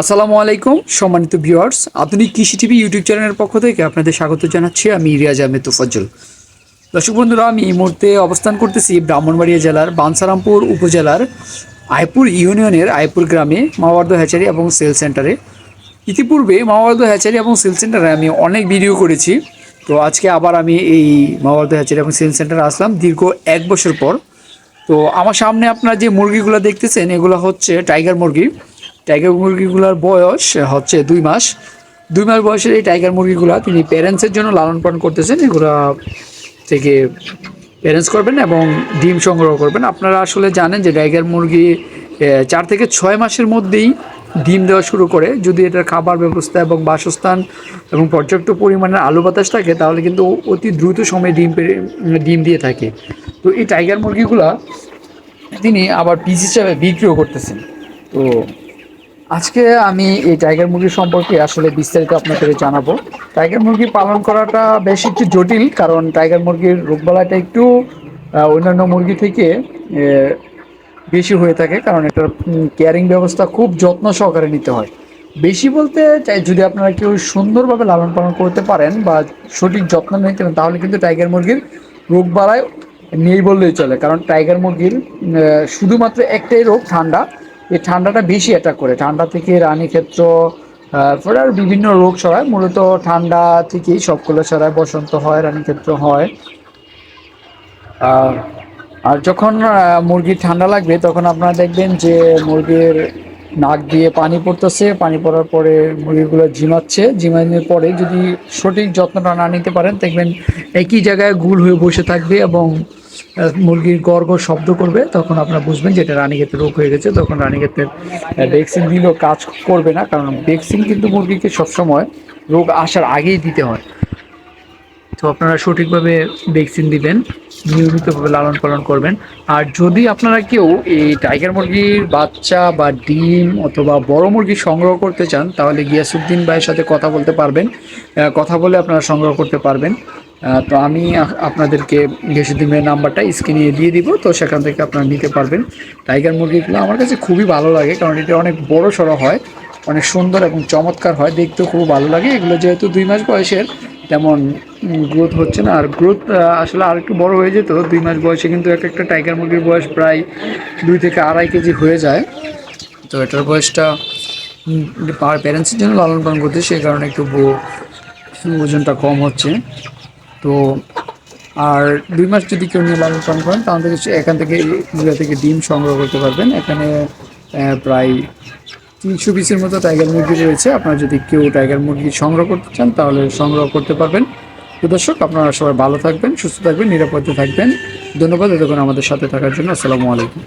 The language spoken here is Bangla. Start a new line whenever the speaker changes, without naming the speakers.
আসসালামু আলাইকুম, সম্মানিত ভিউয়ার্স। আধুনিক কৃষি টিভি ইউটিউব চ্যানেলের পক্ষ থেকে আপনাদের স্বাগত জানাচ্ছি। আমি রিয়াজ আহমেদ তুফাজ্জল। দর্শক বন্ধুরা, আমি এই মুহূর্তে অবস্থান করতেছি ব্রাহ্মণবাড়িয়া জেলার বানসারামপুর উপজেলার আয়পুর ইউনিয়নের আয়পুর গ্রামে মাওয়ার্দ হ্যাচারি এবং সেল সেন্টারে। ইতিপূর্বে মাওয়ার্দ হ্যাচারি এবং সেল সেন্টারে আমি অনেক ভিডিও করেছি। তো আজকে আবার আমি এই মাওয়ার্দ হ্যাচারি এবং সেল সেন্টারে আসলাম দীর্ঘ এক বছর পর। তো আমার সামনে আপনারা যে মুরগিগুলো দেখতেছেন, এগুলো হচ্ছে টাইগার মুরগি। টাইগার মুরগিগুলোর বয়স হচ্ছে দুই মাস। দুই মাস বয়সের এই টাইগার মুরগিগুলো তিনি প্যারেন্টসের জন্য লালন পালন করতেছেন, এগুলা থেকে প্যারেন্টস করবেন এবং ডিম সংগ্রহ করবেন। আপনারা আসলে জানেন যে টাইগার মুরগি চার থেকে ছয় মাসের মধ্যেই ডিম দেওয়া শুরু করে। যদি এটার খাবার ব্যবস্থা এবং বাসস্থান এবং পর্যাপ্ত পরিমাণের আলু বাতাস থাকে, তাহলে কিন্তু অতি দ্রুত সময়ে ডিম ডিম দিয়ে থাকে। তো এই টাইগার মুরগিগুলা তিনি আবার পিস হিসাবে বিক্রিও করতেছেন। তো আজকে আমি এই টাইগার মুরগি সম্পর্কে আসলে বিস্তারিত আপনাদের জানাব। টাইগার মুরগি পালন করাটা বেশ একটু জটিল, কারণ টাইগার মুরগির রোগবালাইটা একটু অন্যান্য মুরগি থেকে বেশি হয়ে থাকে, কারণ এটার কেয়ারিং ব্যবস্থা খুব যত্ন সহকারে নিতে হয়। বেশি বলতে চাই, যদি আপনারা কেউ সুন্দরভাবে লালন পালন করতে পারেন বা সঠিক যত্ন নিতে তাহলে কিন্তু টাইগার মুরগির রোগ বাড়ায় নেই বললেই চলে। কারণ টাইগার মুরগির শুধুমাত্র একটাই রোগ, ঠান্ডা। এই ঠান্ডাটা বেশি অ্যাটাক করে। ঠান্ডা থেকে রানীক্ষেত্র আর বিভিন্ন রোগ ছড়ায়। মূলত ঠান্ডা থেকেই সবগুলো ছড়ায়। বসন্ত হয় রানীক্ষেত্র হয়। আর যখন মুরগির ঠান্ডা লাগবে, তখন আপনারা দেখবেন যে মুরগির নাক দিয়ে পানি পড়তেছে। পানি পড়ার পরে মুরগিগুলো ঝিমাচ্ছে। ঝিমানোর পরে যদি সঠিক যত্নটা না নিতে পারেন, দেখবেন একই জায়গায় গুল হয়ে বসে থাকবে এবং মুরগির গড় শব্দ করবে, তখন আপনারা বুঝবেন যে এটা রানীক্ষেতের রোগ হয়ে গেছে, তখন রানীক্ষেতের ভ্যাকসিন দিলেও কাজ করবে না, কারণ ভ্যাকসিন কিন্তু মুরগিকে সবসময় রোগ আসার আগেই দিতে হয়। তো আপনারা সঠিকভাবে ভ্যাকসিন দিবেন, নিয়মিতভাবে লালন পালন করবেন। আর যদি আপনারা কেউ এই টাইগার মুরগির বাচ্চা বা ডিম অথবা বড় মুরগি সংগ্রহ করতে চান, তাহলে গিয়াসুদ্দিন ভাইয়ের সাথে কথা বলতে পারবেন। কথা বলে আপনারা সংগ্রহ করতে পারবেন। তো আমি আপনাদেরকে গিয়াসুদ্দিন ভাইয়ের নাম্বারটা স্ক্রিনে দিয়ে দিব, তো সেখান থেকে আপনারা নিতে পারবেন। টাইগার মুরগিগুলো আমার কাছে খুবই ভালো লাগে, কারণ এটা অনেক বড় সড়ো হয়, অনেক সুন্দর এবং চমৎকার হয়, দেখতেও খুব ভালো লাগে। এগুলো যেহেতু দুই মাস বয়সের, তেমন গ্রোথ হচ্ছে না। আর গ্রোথ আসলে আর একটু বড় হয়ে যেত, দুই মাস বয়সে কিন্তু এক একটা টাইগার মুরগির বয়স প্রায় দুই থেকে আড়াই কেজি হয়ে যায়। তো এটার বয়সটা প্যারেন্টসের জন্য লালন পালন করতে সেই কারণে একটু ওজনটা কম হচ্ছে। তো আর দুই মাস যদি কেউ নিয়ে লালন পালন করেন, তাহলে এখান থেকে এগুলো থেকে ডিম সংগ্রহ করতে পারবেন। এখানে প্রায় তিনশো পিসের মতো টাইগার মুরগি রয়েছে। আপনারা যদি কেউ টাইগার মুরগি সংগ্রহ করতে চান, তাহলে সংগ্রহ করতে পারবেন। তো দর্শক, আপনারা সবাই ভালো থাকবেন, সুস্থ থাকবেন, নিরাপদে থাকবেন। ধন্যবাদ, এতক্ষণ আমাদের সাথে থাকার জন্য। আসসালামু আলাইকুম।